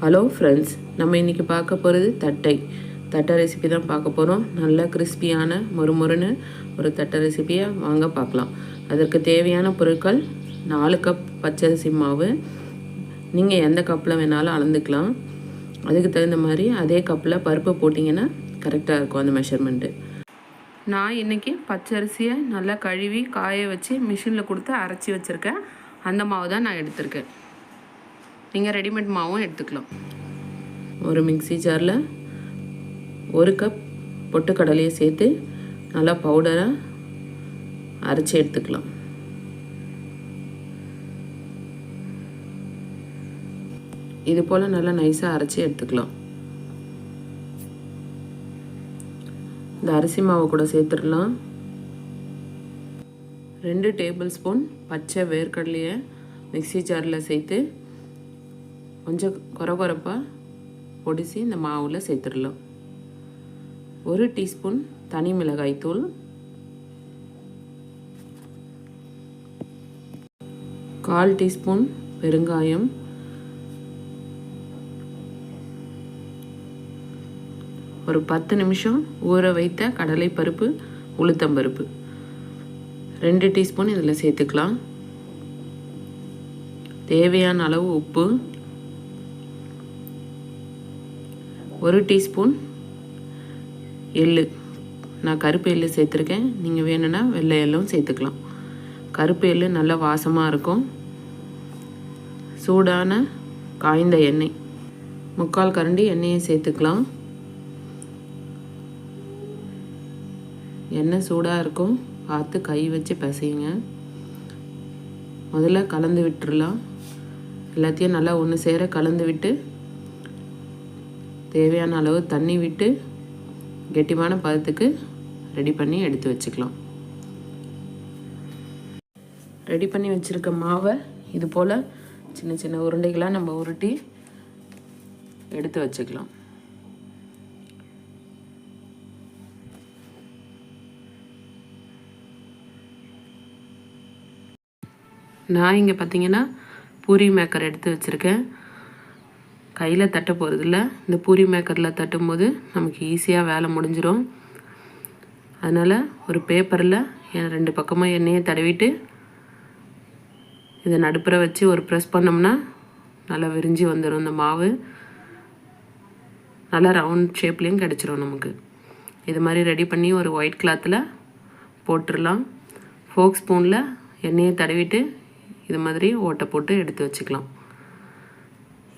Hello friends நம்ம இன்றைக்கி பார்க்க போகிறது தட்டை. தட்டை ரெசிபி தான் பார்க்க போகிறோம் நல்ல கிறிஸ்பியான மொறுமொறுன்னு ஒரு தட்டை ரெசிபியை வாங்க பார்க்கலாம். அதற்கு தேவையான பொருட்கள் நாலு கப் பச்சரிசி மாவு. நீங்கள் எந்த கப்பில் வேணாலும் அளந்துக்கலாம். அதுக்கு தகுந்த மாதிரி அதே கப்பில் பருப்பு போட்டிங்கன்னா கரெக்டாக இருக்கும் அந்த மெஷர்மெண்ட்டு நான் இன்றைக்கி பச்சரிசியை நல்லா கழுவி காய வச்சு மிஷினில் கொடுத்து அரைச்சி வச்சுருக்கேன். அந்த மாவு தான் நான் எடுத்திருக்கேன். நீங்கள் ரெடிமேட் மாவும் எடுத்துக்கலாம். ஒரு மிக்ஸி ஜாரில் ஒரு கப் பொட்டுக்கடலையை சேர்த்து நல்லா பவுடராக அரைச்சி எடுத்துக்கலாம். இது போல் நல்லா நைஸாக அரைச்சி எடுத்துக்கலாம். இந்த அரிசி மாவை கூட சேர்த்துடலாம். ரெண்டு டேபிள் ஸ்பூன் பச்சை வேர்க்கடலையை மிக்ஸி ஜாரில் சேர்த்து கொஞ்சம் குறை குறைப்பாக பொடிசி இந்த மாவில் சேர்த்துடலாம். ஒரு டீஸ்பூன் தனி மிளகாய் தூள். கால் டீஸ்பூன் பெருங்காயம். ஒரு பத்து நிமிஷம் ஊற வைத்த கடலை பருப்பு உளுத்தம்பருப்பு. ரெண்டு டீஸ்பூன் இதில் சேர்த்துக்கலாம். தேவையான அளவு உப்பு ஒரு டீஸ்பூன் எள்ளு. நான் கருப்பு எள்ளு சேர்த்துருக்கேன். நீங்கள் வேணும்னா வெள்ளை எள்ளும் சேர்த்துக்கலாம். கருப்பு எள்ளு நல்லா வாசமாக இருக்கும். சூடான காய்ந்த எண்ணெய். முக்கால் கரண்டி எண்ணெயை சேர்த்துக்கலாம். எண்ணெய் சூடாக இருக்கும். பார்த்து கை வச்சு பசையுங்க. முதல்ல கலந்து விட்டுடலாம் எல்லாத்தையும் நல்லா ஒன்று சேர கலந்து விட்டு தேவையான அளவு தண்ணி விட்டு கெட்டிமான பதத்துக்கு ரெடி பண்ணி எடுத்து வச்சுக்கலாம். ரெடி பண்ணி வச்சுருக்க மாவை இது போல் சின்ன சின்ன உருண்டைகளாக நம்ம உருட்டி எடுத்து வச்சுக்கலாம். நான் இங்கே பார்த்தீங்கன்னா பூரி மேக்கர் எடுத்து வச்சுருக்கேன். கையில் தட்ட போகிறதில்ல இந்த பூரி மேக்கரில் தட்டும்போது நமக்கு ஈஸியாக வேலை முடிஞ்சிடும் அதனால் ஒரு பேப்பரில் ரெண்டு பக்கமாக எண்ணெயை தடவிட்டு இதை நடுப்புற வச்சு ஒரு ப்ரெஸ் பண்ணோம்னா நல்லா விரிஞ்சு வந்துடும் இந்த மாவு. நல்லா ரவுண்ட் ஷேப்லேயும் கிடச்சிரும் நமக்கு. இது மாதிரி ரெடி பண்ணி ஒரு ஒயிட் கிளாத்தில் போட்டுடலாம் ஃபோக் ஸ்பூனில் எண்ணெயை தடவிட்டு இது மாதிரி ஓட்டை போட்டு எடுத்து வச்சுக்கலாம்.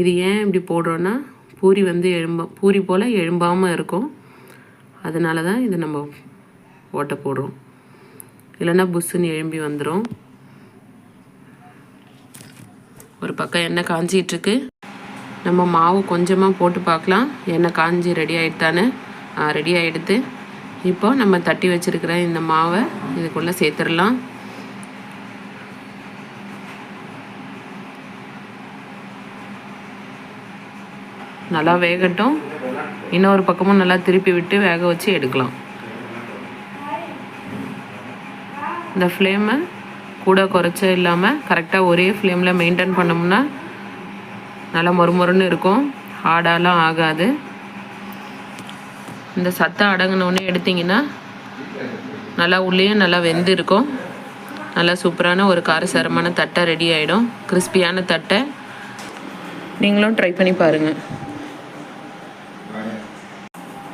இது ஏன் இப்படி போடுறோன்னா பூரி வந்து எழும்ப பூரி போல் எழும்பாமல் இருக்கும். அதனால தான் இது நம்ம ஓட்டை போடுறோம். இல்லைன்னா புஷ்ஷுன்னு எழும்பி வந்துடும் ஒரு பக்கம் எண்ணெய் காஞ்சிகிட்ருக்கு. நம்ம மாவு கொஞ்சமாக போட்டு பார்க்கலாம். எண்ணெய் காஞ்சி ரெடி ஆகிட்டான்னு ரெடி ஆகிடுது இப்போ நம்ம தட்டி வச்சுருக்கிற இந்த மாவை இதுக்குள்ளே சேர்த்துடலாம். நல்லா வேகட்டும். இன்னொரு பக்கமும் நல்லா திருப்பி விட்டு வேக வச்சு எடுக்கலாம். இந்த ஃப்ளேமை கூட குறைச்ச இல்லாமல் கரெக்டாக ஒரே ஃப்ளேமில் மெயின்டைன் பண்ணோம்னா நல்லா மொறுமொறுன்னு இருக்கும். ஹார்டாலாம் ஆகாது. இந்த சத்தம் அடங்கினோடனே எடுத்திங்கன்னா நல்லா உள்ளேயும் நல்லா வெந்து இருக்கும். நல்லா சூப்பரான ஒரு காரசாரமான தட்டை ரெடி ஆகிடும் கிறிஸ்பியான தட்டை நீங்களும் ட்ரை பண்ணி பாருங்கள்